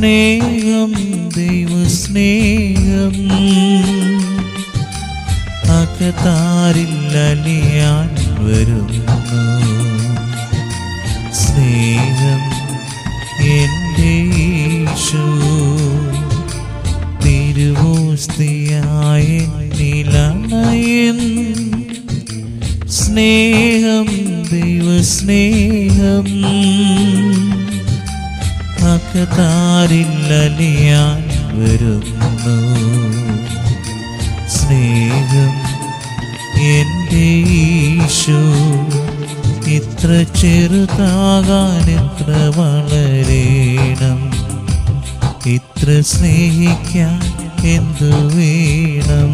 സ്നേഹം ദൈവസ്നേഹം. അകതാരില്ലലിയാൻ വരുന്നു. സ്നേഹം എന്റെ തിരുവോസ്തിയായ ദൈവ സ്നേഹം ദൈവസ്നേഹം. അകതാരില്ലലിയാൻ വരുന്നു. സ്നേഹം എന്റെ ഈശോ ഇത്ര ചെറുതാകാൻ ഇത്ര വളരേണം? ഇത്ര സ്നേഹിക്കാൻ എന്തു വേണം?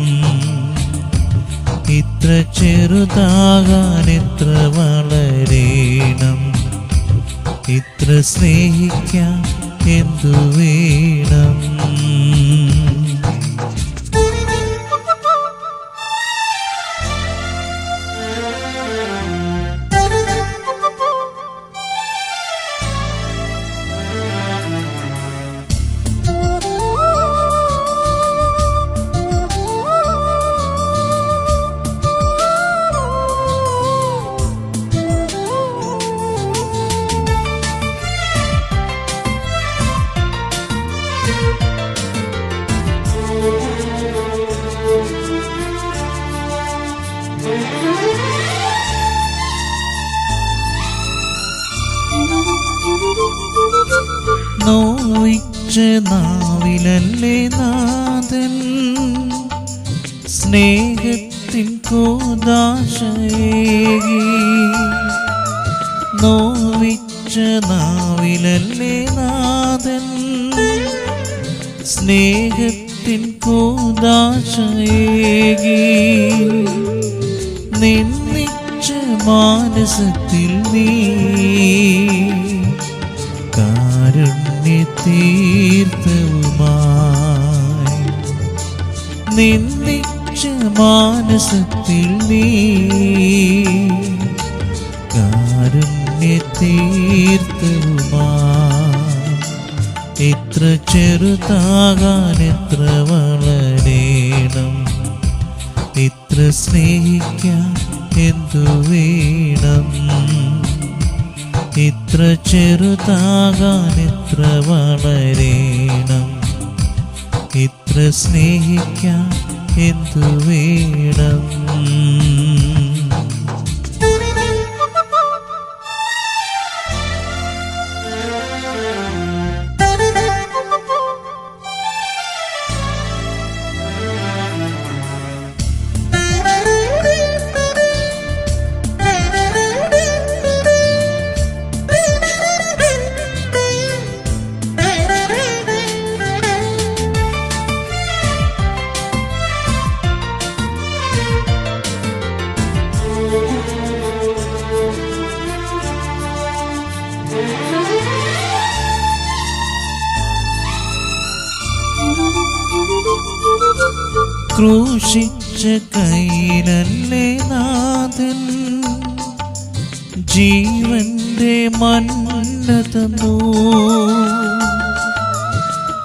ഇത്ര ചെറുതാകാൻ ഇത്ര വളരേണം? ഇത്ര സ്നേഹിക്കാൻ എന്തു വേണം നോവിച്ച നാവിലല്ലേ നാഥൻ? സ്നേഹത്തിൻ കോദാശയേകി. നോവിച്ച നാവിലല്ലേ നാഥൻ? സ്നേഹത്തിൻ കോദാശയേകി. നിന്നിച്ച മാനസത്തിൽ നീ കാരുണ്യ തീർത്ഥവുമായി. നിന്നിച്ച മാനസത്തിൽ നീ കാരുണ്യ തീർത്ഥവുമായി. എത്ര ചെറുതാകാൻ എത്ര വളരേണം. എത്ര സ്നേഹിക്കാൻ എന്തു വേണം. ഇത്ര ചെറുതാകാൻ എത്ര ഇത്ര സ്നേഹിക്കാൻ എന്തു വേണം? ക്രൂശിച്ച കയ്യിലല്ലേ നാഥൻ? ജീവന്റെ മന്ന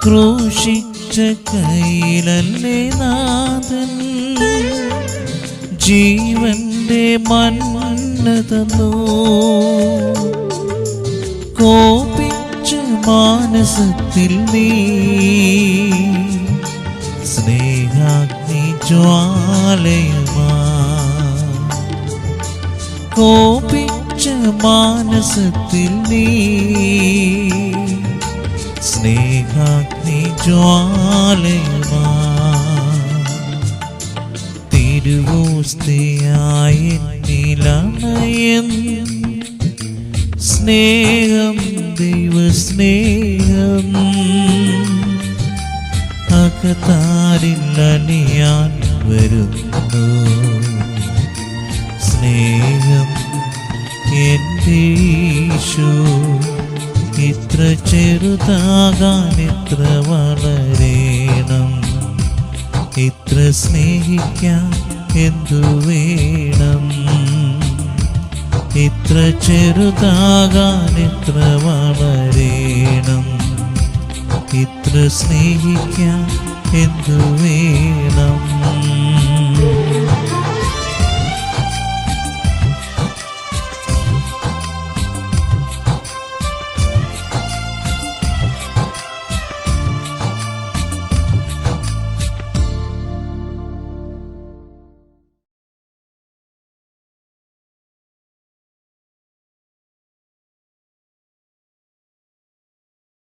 ക്രൂശിച്ച കയ്യിലല്ലേ നാഥൻ? ജീവന്റെ മന്ന കോപിച്ച മാനസത്തിൽ നീ ജ്വാലയുമാ കോപിച്ച മാനസത്തിൽ നീ. സ്നേഹാഗ്നി ജ്വാലയമാ തിരുവോസ്തിയായ നിലമയം സ്നേഹം ദൈവസ്നേഹം. അകത്താരില്ലണിയാൻ വരുന്നു. സ്നേഹം എന്റെ ഈശോ ഇത്ര ചെറുതാകാൻ ഇത്ര വളരേണം. ഇത്ര സ്നേഹിക്കാൻ എന്തു വേണം? ഇത്ര ചെറുതാകാൻ ഇത്ര വളരേണം. ഇത്ര സ്നേഹിക്കാൻ എന്തു വേണം